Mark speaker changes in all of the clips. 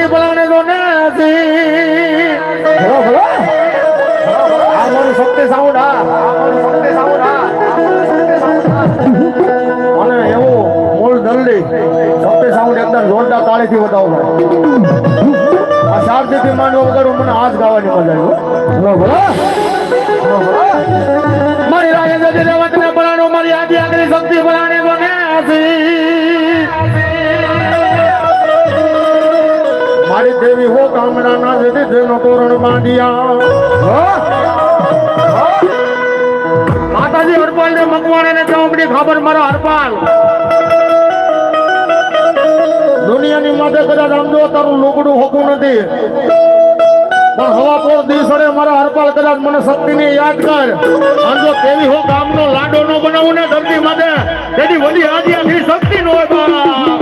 Speaker 1: મોટી પલાણે તો નાસી ભલો ભલો. આ મારું સત્ય સાઉન્ડ આ મારું સત્ય સાઉન્ડ આ અને એવું મૂળ દલ્લી સત્ય સાઉન્ડ એકદમ જોરદાર તાળીથી બતાવો આ શારદીથી માંડવો કરું મને હાથ ગાવાની મજા આવી ભલો ભલો. મારી રાજા જતી રેવત ને મારી આદિ આગળ શક્તિ બલાણે તો નાસી જેનો તોરણ બાંધ્યા માતાજી હરપાલ ને મકવાણા ને ચોપડી ખબર મારો હરપાલ. દુનિયાની માથે કદાચ આમ જો તારું લુગડું હોતું નથી. પણ હવા પોર દિવસડે મારા હરપાલ કદાચ મને શક્તિને યાદ કર. આમ જો કેવી હો ગામનો લાડો નો બનાવું ને ધરતી માટે તેની વલી આદિ શક્તિ નો હોય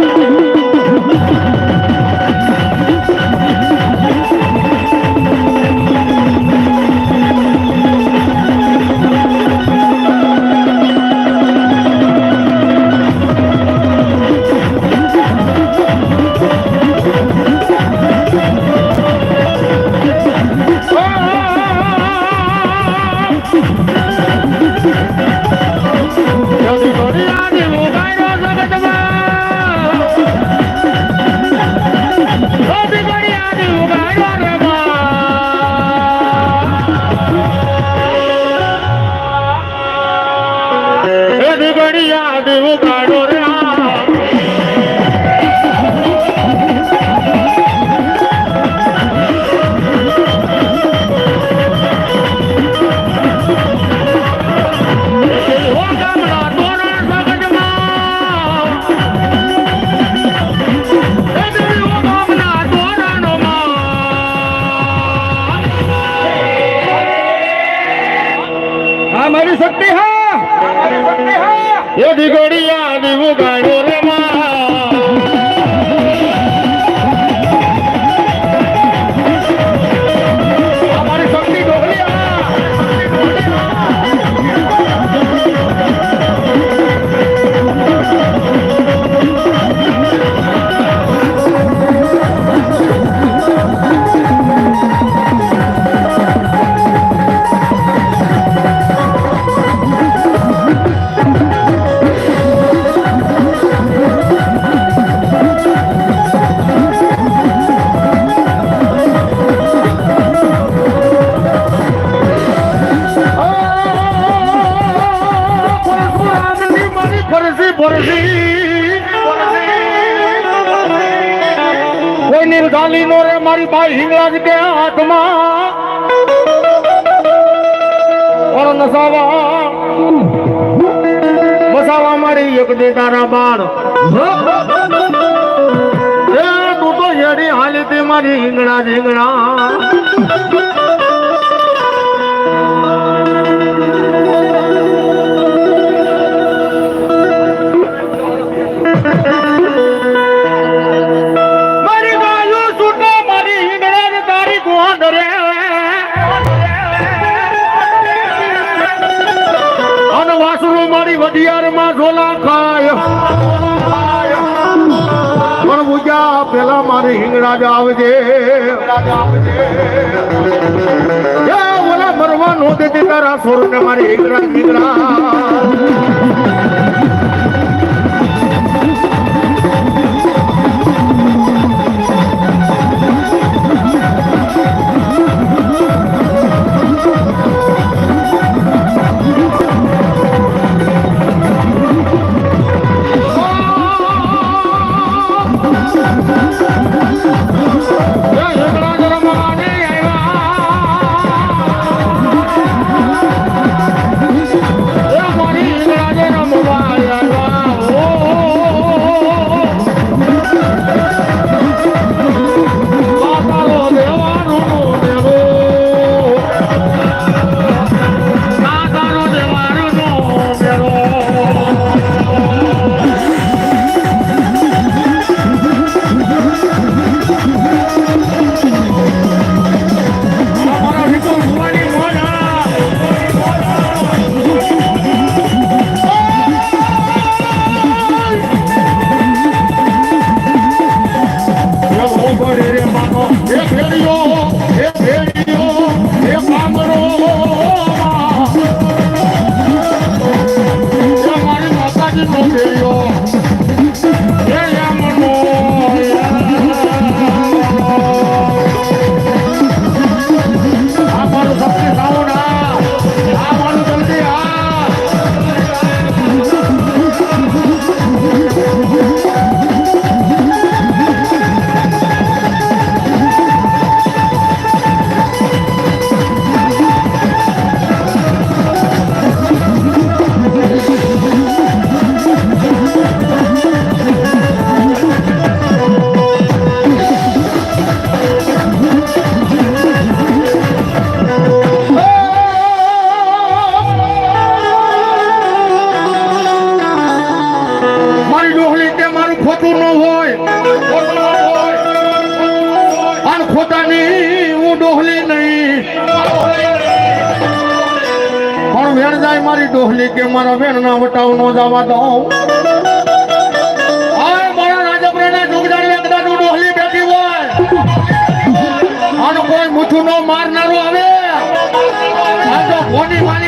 Speaker 1: કોઈ નિર્ગાલી નો રે મારી બાઈ હિંગળાજ કે હાથમાં ઓર નસાવા મસાવા મારી એક દે તારા એ તું તો હેડી હાલી તે મારી હિંગળા હિંગળા પેલા મારી હિંગળા જ આવજે. ઓલા મરવા નો દેતી તારા સોર ને મારી હિંગળા હિંગળા નહીં હું ડોહલી નહીં. પણ વેણ જાય મારી ડોહલી કે મારા વેણ ના વટાવ નો જવા દો કોઈ મુઠું નો મારનારું આવે. કોની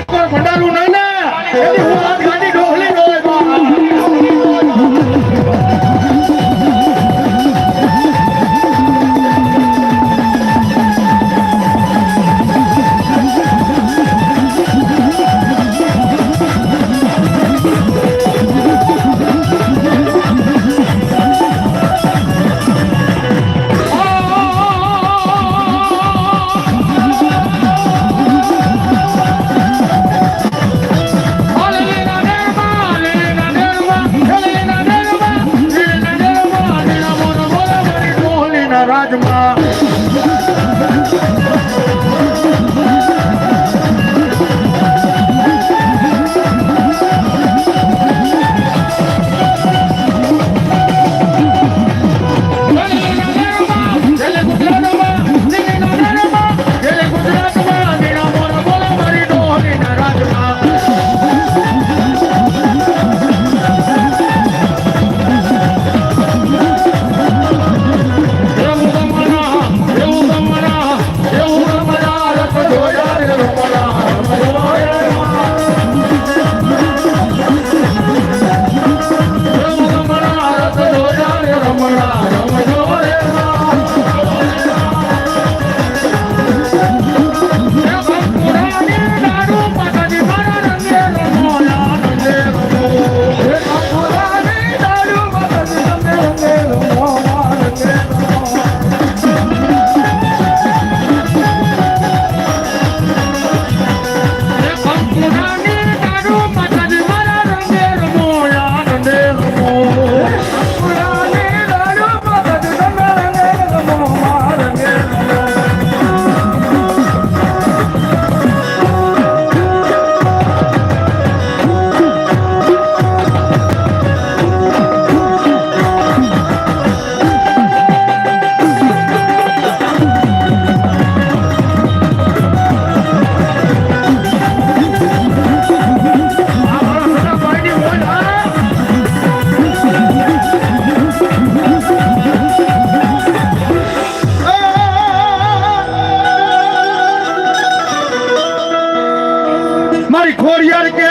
Speaker 1: મારી ખોડિયાર કે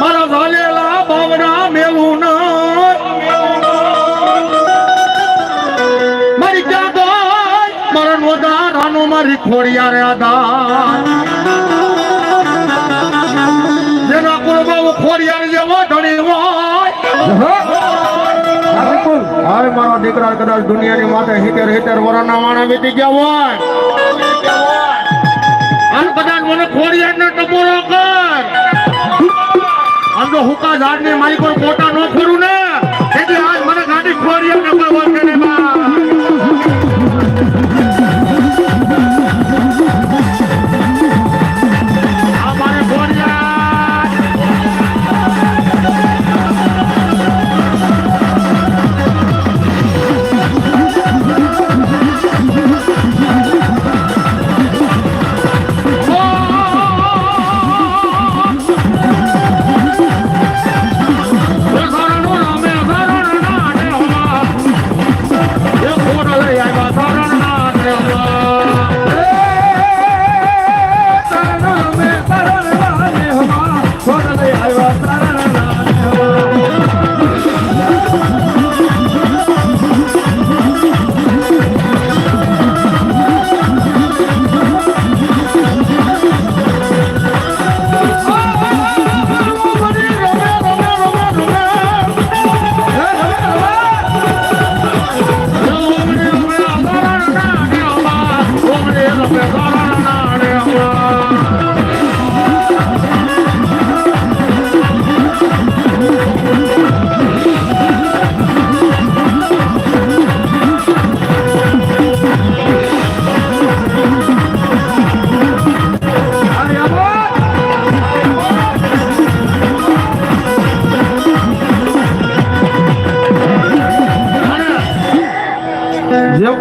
Speaker 1: મારા ઝાલેલા બાવના મેલું ના. મારી ક્યાં ગાય મારા નોદા રાનો મારી ખોડિયાર આદા જેના કુરબાવ ખોડિયાર જેવો ધણી હોય. હાય મારા દીકરા કદાચ દુનિયાની માથે હિતેર હિતેર વરના માણા વીતી ગયા હોય. ટપોરો કર હુકા ઝાડની કોઈ પોતા ન કરું ને. એટલે આજ મને ગાડી ખોડિયાર એમ કોઈ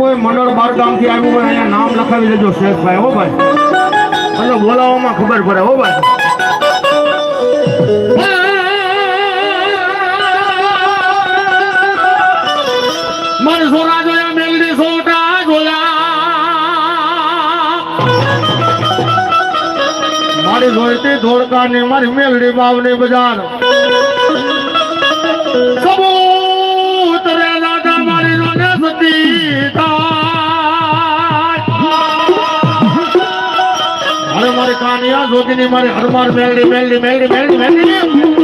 Speaker 1: કોઈ મંડળ બાર ગામથી આવ્યું હોય, અહીંયા નામ લખાવી દેજો શેખભાઈ હો ભાઈ. અને બોલાવવામાં ખબર પડે, હો ભાઈ. જોયા મેલડી સોટા જોયા. મારી જોઈતી ધોળકા ને મારી મેલડી બાવની બજાર. સબૂત જોગીની મારી હનુમાન મેલડી મેલડી મેલડી મેલડી મેલડી